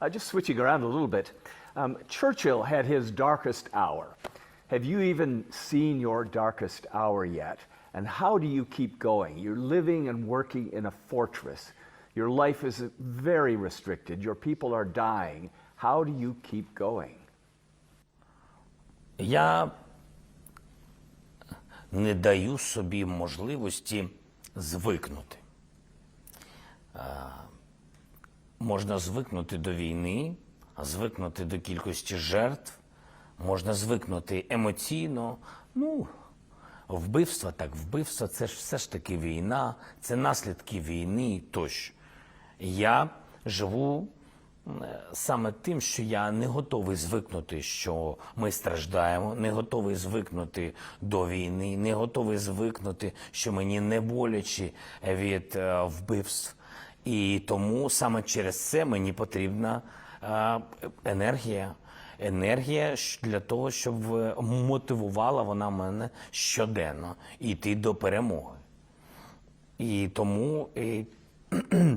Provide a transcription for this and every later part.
Uh, just switching around a little bit, um, Churchill had his darkest hour. Have you even seen your darkest hour yet? And how do you keep going? You're living and working in a fortress. Your life is very restricted. Your people are dying. How do you keep going? Я не даю собі можливості звикнути. Можна звикнути до війни, звикнути до кількості жертв, можна звикнути емоційно. Ну, вбивство так, вбивство це ж все ж таки війна, це наслідки війни тощо. Я живу саме тим, що я не готовий звикнути, що ми страждаємо, не готовий звикнути до війни, не готовий звикнути, що мені не боляче від е, вбивств. І тому саме через це мені потрібна е, енергія. Енергія для того, щоб е, мотивувала вона мене щоденно йти до перемоги. І тому е,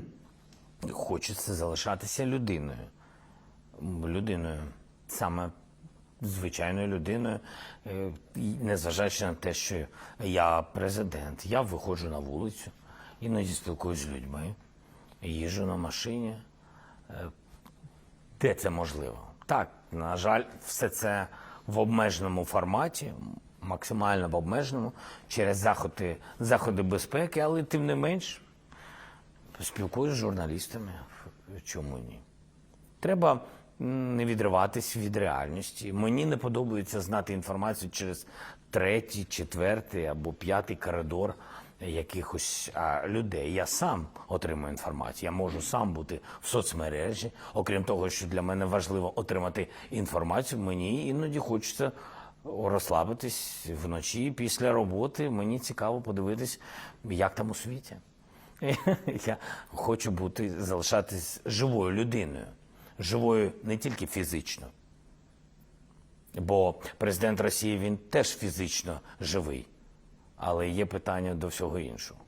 хочеться залишатися людиною. Людиною, саме звичайною людиною, е, незважаючи на те, що я президент, я виходжу на вулицю, іноді спілкуюся з людьми, їжджу на машині, е, де це можливо. Так, на жаль, все це в обмеженому форматі, максимально в обмеженому, через заходи, заходи безпеки, але тим не менш спілкуюся з журналістами. Чому ні? Треба не відриватись від реальності. Мені не подобається знати інформацію через третій, четвертий або п'ятий коридор якихось а, людей. Я сам отримую інформацію. Я можу сам бути в соцмережі. Окрім того, що для мене важливо отримати інформацію, мені іноді хочеться розслабитись вночі після роботи. Мені цікаво подивитись, як там у світі. Я хочу бути залишатись живою людиною, живою не тільки фізично. Бо президент Росії він теж фізично живий, але є питання до всього іншого.